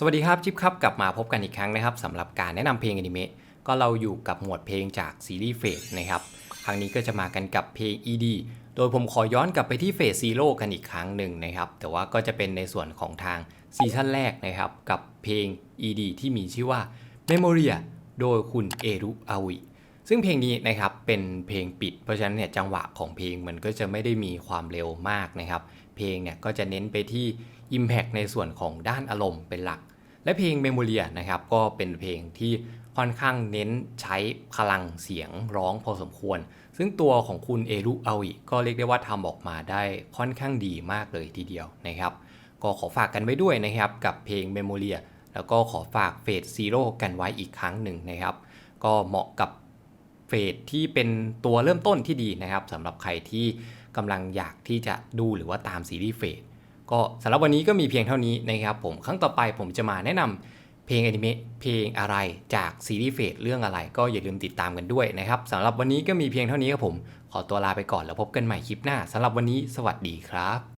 สวัสดีครับจิ๊บครับกลับมาพบกันอีกครั้งนะครับสำหรับการแนะนำเพลงอนิเมะก็เราอยู่กับหมวดเพลงจากซีรีส์เฟสนะครับครั้งนี้ก็จะมากันกับเพลง ED โดยผมขอย้อนกลับไปที่เฟสซีโร่กันอีกครั้งหนึ่งนะครับแต่ว่าก็จะเป็นในส่วนของทางซีซั่นแรกนะครับกับเพลง ED ที่มีชื่อว่า Memoria โดยคุณเอรุอาวิ ซึ่งเพลงนี้นะครับเป็นเพลงปิด เพราะฉะนั้นเนี่ยจังหวะของเพลงมันก็จะไม่ได้มีความเร็วมากนะครับ เพลงเนี่ยก็จะเน้นไปที่ Impact ในส่วนของด้านอารมณ์เป็นหลัก และเพลง Memoria นะครับก็เป็นเพลงที่ค่อนข้างเน้นใช้พลังเสียงร้องพอสมควร ซึ่งตัวของคุณเอรุอาวิก็เรียกได้ว่าทำออกมาได้ค่อนข้างดีมากเลยทีเดียวนะครับ ก็ขอฝากกันไว้ด้วยนะครับกับเพลง Memoria แล้วก็ขอฝากเฟสซีโร่กันไว้อีกครั้งหนึ่งนะครับ ก็เหมาะกับ เฟสที่เป็นตัวเริ่มต้นที่ดีนะครับสำหรับใครที่กำลังอยากที่จะดูหรือว่าตามซีรีส์เฟสก็สำหรับวันนี้ก็มีเพียงเท่านี้นะครับผมครั้งต่อไปผมจะมาแนะนำเพลงอนิเมะเพลงอะไรจากซีรีส์เฟสเรื่องอะไรก็อย่าลืมติดตามกันด้วยนะครับสำหรับวันนี้ก็มีเพียงเท่านี้ครับผม ขอตัวลาไปก่อนแล้วพบกันใหม่คลิปหน้าสำหรับวันนี้สวัสดีครับ